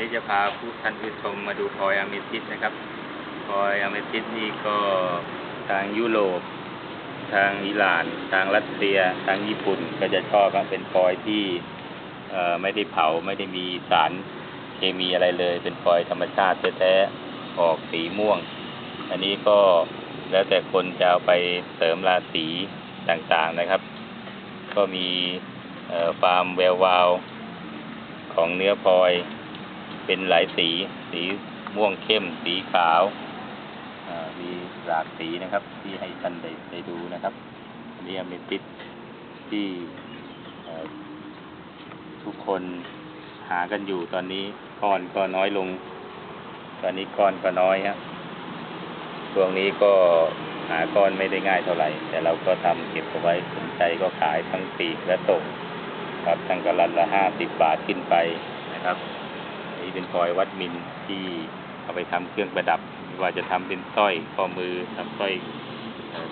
นี้จะพาผู้ท่านผู้ชมมาดูพลอยอะเมทิสนะครับพลอยอะเมทิสนี่ก็ทางยุโรป ทางอิหร่าน ทางรัสเซีย ทางญี่ปุ่นก็จะชอบนะเป็นพลอยที่ไม่ได้เผาไม่ได้มีสารเคมีอะไรเลย เป็นพลอยธรรมชาติแท้ๆออกสีม่วง อันนี้ก็แล้วแต่คนจะเอาไปเสริมราศีต่างๆนะครับ ก็มีเอ่อความแวววาวของเนื้อพลอย เป็นหลายสี สีม่วงเข้ม สีขาวมีหลากสีนะครับ ที่ให้ท่านได้ได้ดูนะครับอันนี้อเมติสที่ทุกคนหากันอยู่ตอนนี้ก้อนก็น้อยลง ตอนนี้ก้อนก็น้อยฮะช่วงนี้ก็หาก้อนไม่ได้ง่ายเท่าไหร่ แต่เราก็ทำเก็บเอาไว้สนใจก็ขายทั้งปีกและส่งครับทั้งกระลันละห้าสิบบาทขึ้นไปนะครับ นี่เป็นพลอยวัดมินที่เอาไปทำเครื่องประดับว่าจะทำเป็นสร้อยข้อมือทำสร้อยเอ่อ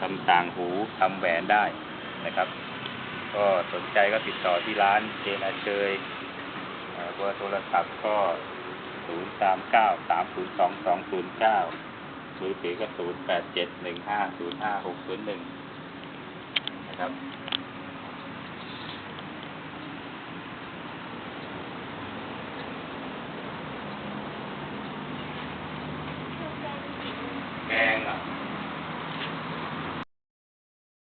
ทำต่างหูทำแหวนได้นะครับ ก็สนใจก็ติดต่อที่ร้านเจนอาเชยเอ่อเบอร์โทรศัพท์ก็ 0 3 9 3 0 2 2 0 9มือถือก็ 0 8 7 1 5 0 5 6 0 1 นะครับ